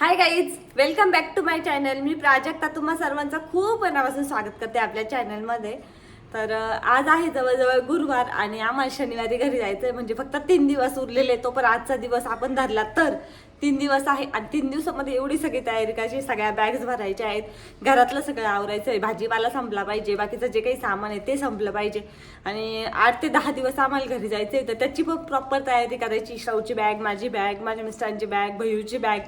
Hi guys welcome back to my channel मी प्राजक्ता. तुम्हा सर्वांचं खूप मनापासून स्वागत करते आपल्या चॅनलमध्ये तर आज आहे जवळजवळ गुरुवार आणि आम्हाला शनिवारी घरी जायचं आहे म्हणजे फक्त तीन दिवस उरलेले तो पण आजचा दिवस आपण धरला तर तीन दिवस आहे. आणि तीन दिवसामध्ये एवढी सगळी तयारी करायची. सगळ्या बॅग्स भरायच्या आहेत. घरातलं सगळं आवरायचं आहे भाजीपाला संपला पाहिजे. बाकीचं जे काही सामान आहे ते संपलं पाहिजे. आणि आठ ते दहा दिवस आम्हाला घरी जायचं आहे तर त्याची पण प्रॉपर तयारी करायची. शाऊची बॅग माझी बॅग माझ्या मिस्टरांची बॅग भैयूची बॅग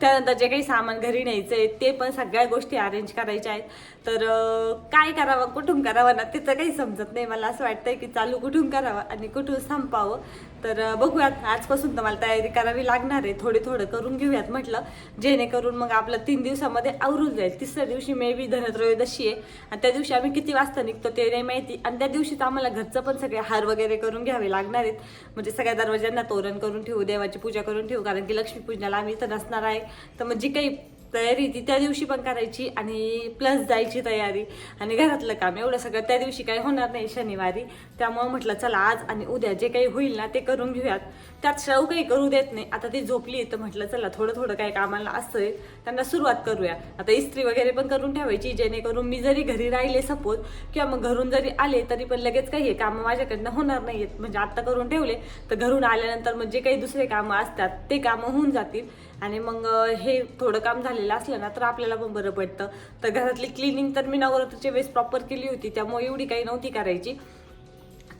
त्यानंतर जे काही सामान घरी न्यायचं आहे ते पण सगळ्या गोष्टी अरेंज करायच्या आहेत. तर काय करावं कुठून करावं ना तिचं काही समजत नाही. मला असं वाटतंय की चालू कुठून करावं आणि कुठून संपावं. तर बघूयात. आजपासून तर मला तयारी करावी लागणार आहे. थोडे थोडं करून घेऊयात म्हटलं. जेणेकरून मग आपलं तीन दिवसामध्ये आवरून जाईल. तिसऱ्या दिवशी मे बी धनत्रयोदशी आहे. आणि त्या दिवशी आम्ही किती वाजता निघतो ते नाही माहिती. आणि त्या दिवशीच आम्हाला घरचं पण सगळे हार वगैरे करून घ्यावे लागणार आहेत. म्हणजे सगळ्या दरवाज्यांना तोरण करून ठेवू देवाची पूजा करून ठेवू. कारण की लक्ष्मीपूजनाला आम्ही इथं नसणार आहे. तर मग जी काही तयारी ती त्या दिवशी पण करायची आणि प्लस जायची तयारी. आणि घरातलं काम एवढं सगळं त्या दिवशी काही होणार नाही शनिवारी. त्यामुळं म्हटलं चला आज आणि उद्या जे काही होईल ना ते करून घेऊयात. त्यात शाहू काही करू देत नाही. आता ती झोपली तर म्हटलं चला थोडं थोडं काही कामाला असतंय त्यांना सुरुवात करूया. आता इस्त्री वगैरे पण करून ठेवायची जेणेकरून मी जरी घरी राहिले सपोज किंवा मग घरून जरी आले तरी पण लगेच काही हे कामं माझ्याकडनं होणार नाहीयेत. म्हणजे आत्ता करून ठेवले तर घरून आल्यानंतर मग जे काही दुसरे कामं असतात ते कामं होऊन जातील. आणि मग हे थोडं काम झालेलं असलं ना तर आपल्याला पण बरं पडतं. तर घरातली क्लिनिंग तर मी नवरात्रीच्या वेळेस प्रॉपर केली होती त्यामुळे एवढी काही नव्हती करायची.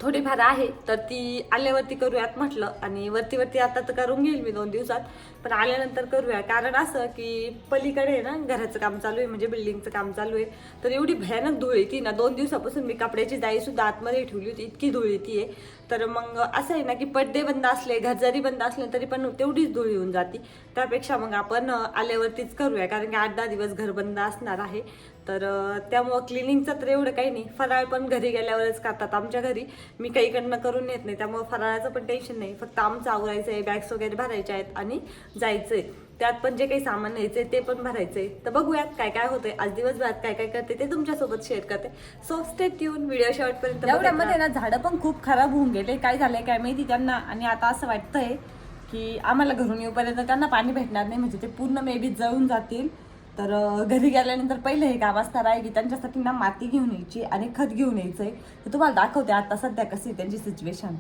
थोडीफार आहे तर ती आल्यावरती करूयात म्हटलं. आणि वरती वरती आता तर करून घेईल मी दोन दिवसात. पण आल्यानंतर करूया. कारण असं की पलीकडे आहे ना घराचं काम चालू आहे म्हणजे बिल्डिंगचं काम चालू आहे. तर एवढी भयानक धूळ येते ना. दोन दिवसापासून मी कपड्याची जाई सुद्धा आतमध्ये ठेवली होती. इतकी धूळ येते तर मग असं आहे ना की पड्डे बंद असले घर जरी बंद असले तरी पण तेवढीच धूळ येऊन जाते. त्यापेक्षा मग आपण आल्यावरतीच करूया. कारण की आठ दहा दिवस घर बंद असणार आहे. तर त्यामुळं क्लिनिंगचं तर एवढं काही नाही. फराळ पण घरी गेल्यावरच करतात आमच्या घरी. मी काही इकडनं करून येत नाही. त्यामुळे फराळाचं पण टेन्शन नाही. फक्त आमचं आवरायचं आहे बॅग्स वगैरे भरायच्या आहेत आणि जायचंय. त्यात पण जे काही सामान न्यायचंय ते पण भरायचंय. तर बघूयात काय काय होतंय. आज दिवसभरात काय काय करते ते तुमच्यासोबत शेअर करते. सो स्टे ट्यून व्हिडिओ शेवटपर्यंत एवढ्यामध्ये ना झाडं पण खूप खराब होऊन गेले. काय झालंय काय माहिती त्यांना. आणि आता असं वाटतंय की आम्हाला घरून येऊपर्यंत त्यांना पाणी भेटणार नाही. म्हणजे ते पूर्ण मे बी जळून जातील. तर घरी गेल्यानंतर पहिलं हे काम असणार आहे की त्यांच्यासाठी ना माती घेऊन यायची आणि खत घेऊन यायचं आहे तर तुम्हाला दाखवते आता सध्या कशी आहे त्यांची सिच्युएशन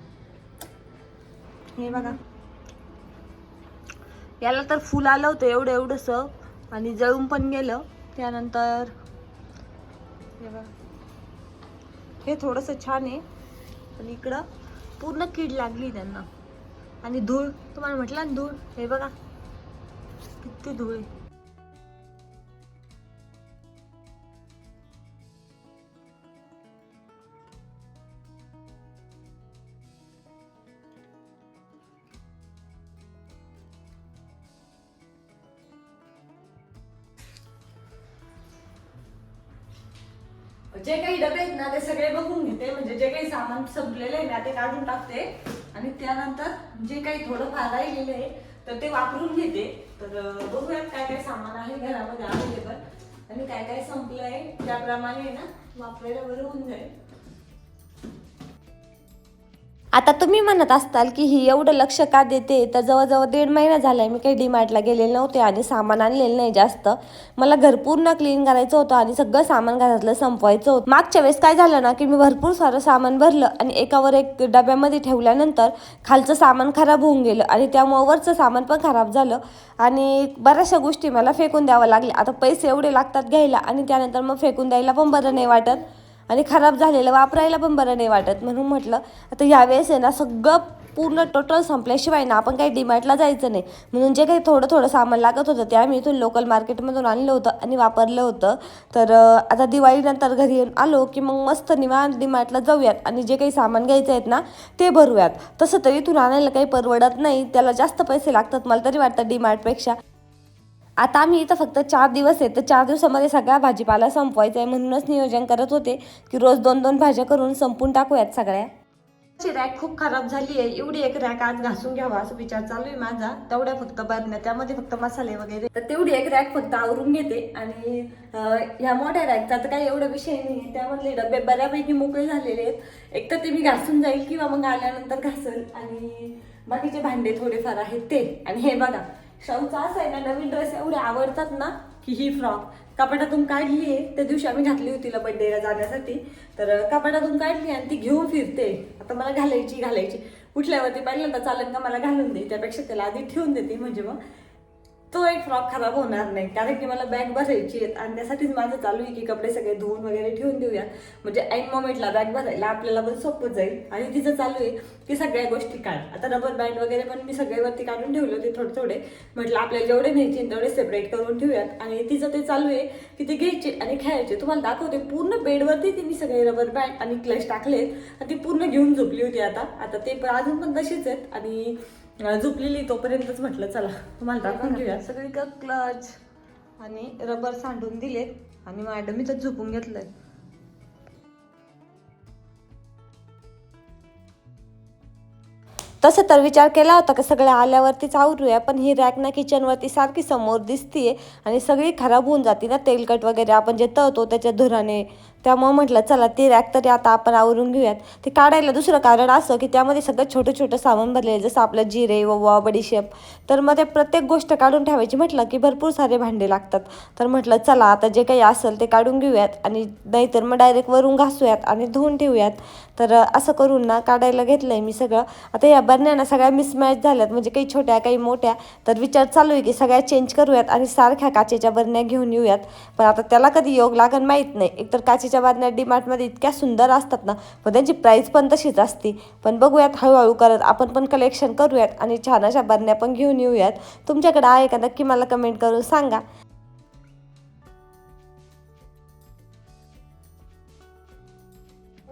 हे बघा. याला तर फुल आलं होतं एवढं एवढंसं आणि जळून पण गेलं. त्यानंतर हे बघा. हे थोडंसं छान आहे. पण इकडं पूर्ण कीड लागली त्यांना. आणि धूळ तुम्हाला म्हटलं ना धूळ? हे बघा. किती धूळ आहे. जे काही डबे आहेत ना ते सगळे बघून घेते. म्हणजे जे काही सामान संपलेलं आहे ना ते काढून टाकते. आणि त्यानंतर जे काही थोडंफार राहिलेलं आहे तर ते वापरून घेते. तर बघूयात काय काय सामान आहे घरामध्ये अवेलेबल आणि काय काय संपलं आहे त्याप्रमाणे ना वापरायला बरं होऊन जाईल. आता तुम्ही म्हणत असताल की ही एवढं लक्ष का देते? तर जवळजवळ दीड महिना झालाय. मी काही डीमार्टला गेलेले नव्हते आणि सामान आणलेलं नाही जास्त. मला घर पूर्ण क्लीन करायचं होतं आणि सगळं सामान घरातलं संपवायचं होतं. मागच्या वेळेस काय झालं ना की मी भरपूर सारं सामान भरलं आणि एकावर एक डब्यामध्ये ठेवल्यानंतर खालचं सामान खराब होऊन गेलं आणि त्यामुळं वरचं सामान पण खराब झालं आणि बऱ्याचशा गोष्टी मला फेकून द्यावं लागल्या. आता पैसे एवढे लागतात घ्यायला आणि त्यानंतर मग फेकून द्यायला पण बरं नाही वाटत. आणि खराब झालेलं वापरायला पण बरं नाही वाटत. म्हणून म्हटलं आता यावेळेस आहे ना सगळं पूर्ण टोटल संपल्याशिवाय ना आपण काही डिमार्टला जायचं नाही. म्हणून जे काही थोडं थोडं सामान लागत होतं ते आम्ही इथून लोकल मार्केटमधून आणलं होतं आणि वापरलं होतं. तर आता दिवाळीनंतर घरी येऊन आलो की मग मस्त निवांत डिमार्टला जाऊयात आणि जे काही सामान घ्यायचं आहेत ना ते भरूयात. तसं तरी इथून आणायला काही परवडत नाही. त्याला जास्त पैसे लागतात मला तरी वाटतं डिमार्टपेक्षा आता आम्ही इथं फक्त चार दिवस आहे तर चार दिवसामध्ये सगळा भाजीपाला संपवायचा आहे म्हणूनच नियोजन करत होते. की रोज दोन दोन भाज्या करून संपून टाकूयात सगळ्या. ची रॅक खूप खराब झाली आहे. एवढी एक रॅक आज घासून घ्यावा असं विचार चालू आहे माझा. तेवढ्या फक्त बरण्या त्यामध्ये फक्त मसाले वगैरे. तर तेवढी एक रॅक फक्त आवरून घेते. आणि ह्या मोठ्या रॅकचा तर काही एवढा विषय नाही. त्यामधले डबे बऱ्यापैकी मोकळे झालेले आहेत. एक तर ते मी घासून जाईल किंवा मग आल्यानंतर घासल. आणि बाकीचे भांडे थोडेफार आहेत ते. आणि हे बघा शाहूचा असं आहे ना नवीन ड्रेस एवढे आवडतात ना की ही फ्रॉक कपाटातून काढली आहे त्या दिवशी आम्ही घातली होती तिला बड्डेला जाण्यासाठी. तर कपाटातून काढली आणि ती घेऊन फिरते. आता मला घालायची घालायची. उठल्यावरती पहिल्यांदा चालेल का मला घालून दे त्यापेक्षा त्याला आधी ठेवून देते म्हणजे मग तो एक फ्रॉक खराब होणार नाही. कारण की मला बॅग भरायची आहेत आणि त्यासाठीच माझं चालू आहे की कपडे सगळे धुवून वगैरे ठेवून देऊया म्हणजे ऐन मोमेंटला बॅग भरायला आपल्याला पण सोपं जाईल. आणि तिचं चालू आहे की सगळ्या गोष्टी काढ. आता रबर बँड वगैरे पण मी सगळे वरती काढून ठेवले होते थोडे थोडे म्हटलं आपल्याला जेवढे घ्यायचे तेवढे सेपरेट करून ठेवूयात. आणि तिचं ते चालू आहे की ते घ्यायचे आणि खेळायचे. तुम्हाला दाखवते पूर्ण बेडवरती तिने सगळे रबर बँड आणि क्लच टाकलेत. आणि ती पूर्ण घेऊन झोपली होती आता. आता ते पण अजून पण तशीच आहेत. आणि झोपलेली तोपर्यंतच म्हटलं चला तुम्हाला दाखवून घेऊया. सगळी क्लच आणि रबर सांडून दिलेत आणि मॅडम इथं झोपून घेतलंय. तसं तर विचार केला होता की सगळ्या आल्यावरतीच आवरूया पण ही रॅक ना किचनवरती सारखी समोर दिसतीये आणि सगळी खराब होऊन जाते ना तेलकट वगैरे आपण जे तळतो त्याच्या धुराने त्यामुळं म्हटलं चला ती रॅक तरी आता आपण आवरून घेऊयात. ते काढायला दुसरं कारण असं की त्यामध्ये सगळं छोटं छोटं सामान भरलेलं जसं आपलं जिरे ववा बडीशेप तर मग ते प्रत्येक गोष्ट काढून ठेवायची म्हटलं की भरपूर सारे भांडे लागतात. तर म्हटलं चला आता जे काही असेल ते काढून घेऊयात आणि नाहीतर मग डायरेक्ट वरून घासूयात आणि धुवून ठेवूयात. तर असं करून ना काढायला घेतलं आहे मी सगळं. आता या बरण्यांना सगळ्या मिसमॅच झाल्यात म्हणजे काही छोट्या काही मोठ्या. तर विचार चालू आहे की सगळ्या चेंज करूयात आणि सारख्या काचेच्या बरण्या घेऊन येऊयात. पण आता त्याला कधी योग लागन माहीत नाही. एकतर काचेच्या बरण्या डीमार्टमध्ये इतक्या सुंदर असतात ना पण त्यांची प्राईस पण तशीच असते. पण बघूयात हळूहळू करत आपण पण कलेक्शन करूयात आणि छान अशा बरण्या पण घेऊन येऊयात. तुमच्याकडे आहे का? नक्की मला कमेंट करून सांगा.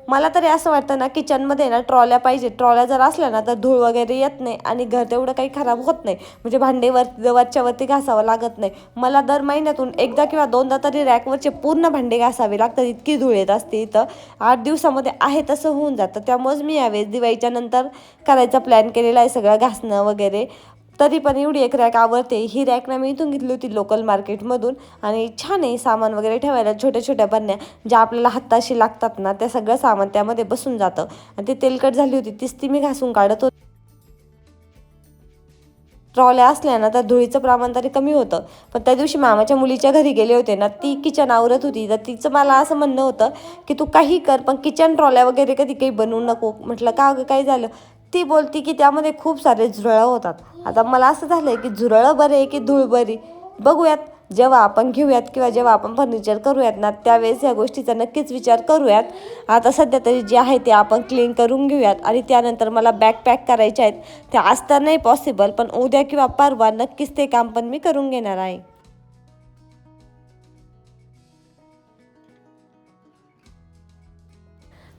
मला तरी असं वाटतं ना किचनमध्ये ना ट्रॉल्या पाहिजे. ट्रॉल्या जर असल्या ना तर धूळ वगैरे येत नाही आणि घर तेवढं काही खराब होत नाही. म्हणजे भांडे वर वरच्या वरती घासावं लागत नाही. मला दर महिन्यातून एकदा किंवा दोनदा तरी रॅकवरचे पूर्ण भांडे घासावे लागतात. इतकी धूळ येत असते इथं. आठ दिवसामध्ये आहे तसं होऊन जातं. त्यामुळेच मी यावेळेस दिवाळीच्या नंतर करायचा प्लॅन केलेला आहे सगळं घासणं वगैरे. तरी पण एवढी एक रॅक आवडते. ही रॅक ना मी इथून घेतली होती लोकल मार्केटमधून आणि छान आहे सामान वगैरे ठेवायला छोट्या छोट्या बनण्या ज्या आपल्याला हाताशी लागतात ना त्या सगळं सामान त्यामध्ये बसून जातं. आणि ती तेलकट झाली होती तीच ती मी घासून काढत होती. ट्रॉल्या असल्या ना तर धुळीचं प्रमाण तरी कमी होतं. पण त्या दिवशी मामाच्या मुलीच्या घरी गेले होते ना ती किचन आवरत होती. तर तिचं मला असं म्हणणं होतं की तू काही कर पण किचन ट्रॉल्या वगैरे कधी काही बनवू नको. म्हटलं का अगं काय झालं? ती बोलती की त्यामध्ये खूप सारे झुरळं होतात. आता मला असं झालंय की झुरळं बरे की धूळ बरी? बघूयात. जेव्हा आपण घेऊयात किंवा जेव्हा आपण फर्निचर करूयात ना त्यावेळेस या गोष्टीचा नक्कीच विचार करूयात. आता सध्या तरी जे आहे ते आपण क्लीन करून घेऊयात आणि त्यानंतर मला बॅग पॅक करायचे आहेत. ते आज तर नाही पॉसिबल पण उद्या किंवा परवा नक्कीच ते काम पण मी करून घेणार आहे.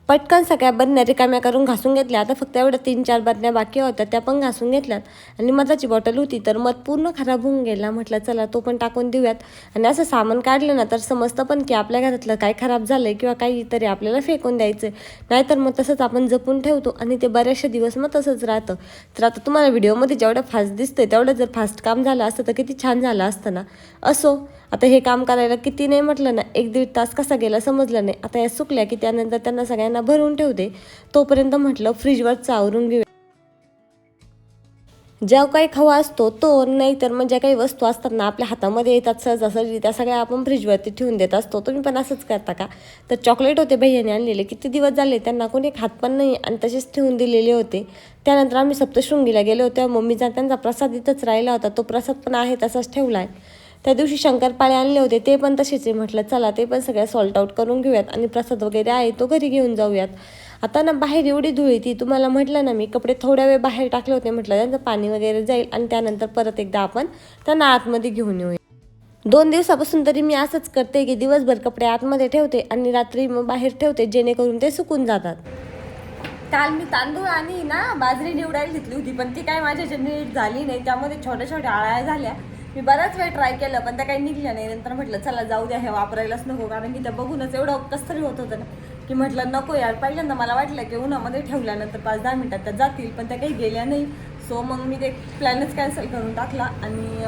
पटकन सगळ्या बरण्या रिकाम्या करून घासून घेतल्या. आता फक्त एवढ्या तीन चार बरण्या बाकी होत्या त्या पण घासून घेतल्यात. आणि मधाची बॉटल होती तर मध पूर्ण खराब होऊन गेला. म्हटलं चला तो पण टाकून देऊयात. आणि असं सामान काढलं ना तर समजतं पण की आपल्या घरातलं काय खराब झालंय किंवा काहीतरी आपल्याला फेकून द्यायचं नाहीतर मग तसंच आपण जपून ठेवतो आणि ते बऱ्याचशा दिवस मग तसंच राहतं. तर आता तुम्हाला व्हिडिओमध्ये जेवढं फास्ट दिसतंय तेवढं जर फास्ट काम झालं असतं तर किती छान झालं असतं ना. असो आता हे काम करायला किती नाही म्हटलं ना एक दीड तास कसा गेला समजलं नाही. आता या सुकल्या की त्यानंतर त्यांना सगळ्यांना भरून ठेवते. तोपर्यंत म्हटलं फ्रीजवर चावरून घेऊ ज्या काही खवा असतो तो नाही तर मग ज्या काही वस्तू असतात ना आपल्या हातामध्ये येतात सहजासहजी त्या सगळ्या आपण फ्रीजवरती ठेवून देत असतो. तुम्ही पण असंच करता का? तर चॉकलेट होते भैयाने आणलेले. किती दिवस झाले त्यांना कोणी खात पण नाही आणि तसेच ठेवून दिलेले होते. त्यानंतर आम्ही सप्तशृंगीला गेलो होतो. मम्मीचा त्यांचा प्रसाद इथंच राहिला होता. तो प्रसाद पण आहे तसाच ठेवला आहे त्या दिवशी शंकरपाळे आणले होते ते पण तसेच आहे. म्हटलं चला ते पण सगळ्या सॉल्ट आउट करून घेऊयात आणि प्रसाद वगैरे आहे तो घरी घेऊन जाऊयात. आता ना बाहेर एवढी धुळी ती तुम्हाला म्हटलं ना मी कपडे थोड्या वेळ बाहेर टाकले होते म्हटलं त्यांचं पाणी वगैरे जाईल आणि त्यानंतर परत एकदा आपण त्यांना आतमध्ये घेऊन येऊया. दोन दिवसापासून तरी मी असंच करते की दिवसभर कपडे आतमध्ये ठेवते आणि रात्री मग बाहेर ठेवते जेणेकरून ते सुकून जातात. काल मी तांदूळ आणि ना बाजरी निवडायला घेतली होती पण ती काय माझ्या नीट झाली नाही. त्यामध्ये छोट्या छोट्या आळ्या झाल्या. मी बराच वेळ ट्राय केलं पण त्या काही निघल्या नाही. नंतर म्हटलं चला जाऊ द्या हे वापरायलाच नको. कारण की त्या बघूनच एवढं कस तरी होत होतं ना. की म्हटलं नको यार. पहिल्यांदा मला वाटलं की उन्हामध्ये ठेवल्यानंतर पाच दहा मिनटात त्या जातील पण त्या काही गेल्या नाही. सो मग मी ते प्लॅनच कॅन्सल करून टाकला आणि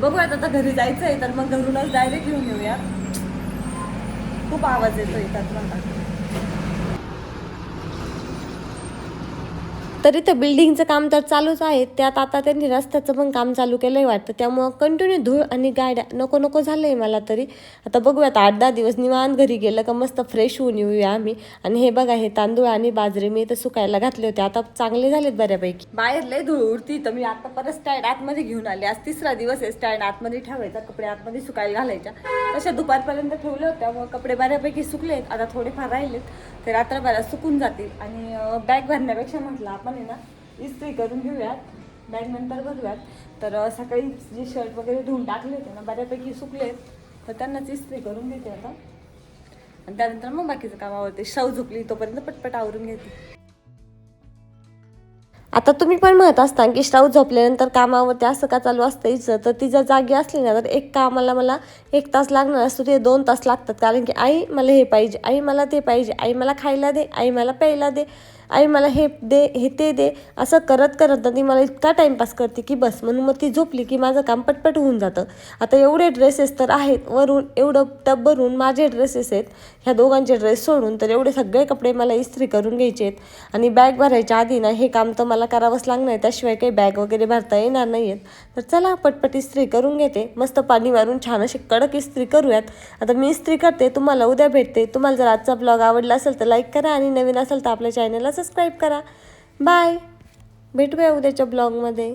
बघूयात आता घरी जायचं आहे तर मग घरूनच डायरेक्ट घेऊन येऊया. खूप आवाज येतो येतात मला. तर इथं बिल्डिंगचं काम तर चालूच आहे. त्यात आता त्यांनी रस्त्याचं पण काम चालू केलंय वाटतं. त्यामुळं कंटिन्यू धूळ आणि गाड्या नको नको झालंय मला तरी. आता बघूयात आठ दहा दिवस निवांत घरी गेलं का मस्त फ्रेश होऊन येऊया आम्ही. आणि हे बघा हे तांदूळ आणि बाजरी मी इथं सुकायला घातले होते. आता चांगले झालेत बऱ्यापैकी. बाहेर लय धूळ उडती. तर मी आता परत स्टँड आतमध्ये घेऊन आले. आज तिसरा दिवस आहे. स्टँड आतमध्ये ठेवायचा. कपडे आतमध्ये सुकायला घालायच्या. तशा दुपारपर्यंत ठेवले होते त्यामुळे कपडे बऱ्यापैकी सुकलेत. आता थोडेफार राहिलेत. ते रात्रभरात सुकून जातील. आणि बॅग भरण्यापेक्षा म्हटलं आपण आहे ना इस्त्री करून घेऊयात. बॅग नंतर भरूयात. तर सकाळी जे शर्ट वगैरे धुवून टाकले होते ना बऱ्यापैकी सुकले तर त्यांनाच इस्त्री करून घेते आता. आणि त्यानंतर मग बाकीचं काम आवडते शव झोपली तोपर्यंत पटपट आवरून घेते. आता तुम्ही पण म्हणत असता की श्राऊ झोपल्यानंतर कामावरती असं का चालू असतं हिचं? तर ती जर जागी असली ना तर एक कामाला मला एक तास लागणार असतो. ते दोन तास लागतात. कारण की आई मला हे पाहिजे. आई मला ते पाहिजे. आई मला खायला दे. आई मला प्यायला दे. आई मला हे दे हे ते दे असं करत करत ती मला इतका टाईमपास करते की बस म्हणून मग ती झोपली की माझं काम पटपट होऊन जातं. आता एवढे ड्रेसेस तर आहेत वरून एवढं टब भरून माझे ड्रेसेस आहेत ह्या दोघांचे ड्रेस सोडून तर एवढे सगळे कपडे मला इस्त्री करून घ्यायचे आहेत. आणि बॅग भरायच्या आधी ना हे काम तर मला करावंच लागणार आहे त्याशिवाय काही बॅग वगैरे भरता येणार नाही आहेत तर चला पटपट इस्त्री करून घेते. मस्त पाणी मारून छान अशी कडक इस्त्री करूयात. आता मी इस्त्री करते तुम्हाला उद्या भेटते. तुम्हाला जर आजचा ब्लॉग आवडला असेल तर लाईक करा आणि नवीन असेल तर आपल्या चॅनलला सबस्क्राईब करा. बाय भेटूया उद्याच्या ब्लॉगमध्ये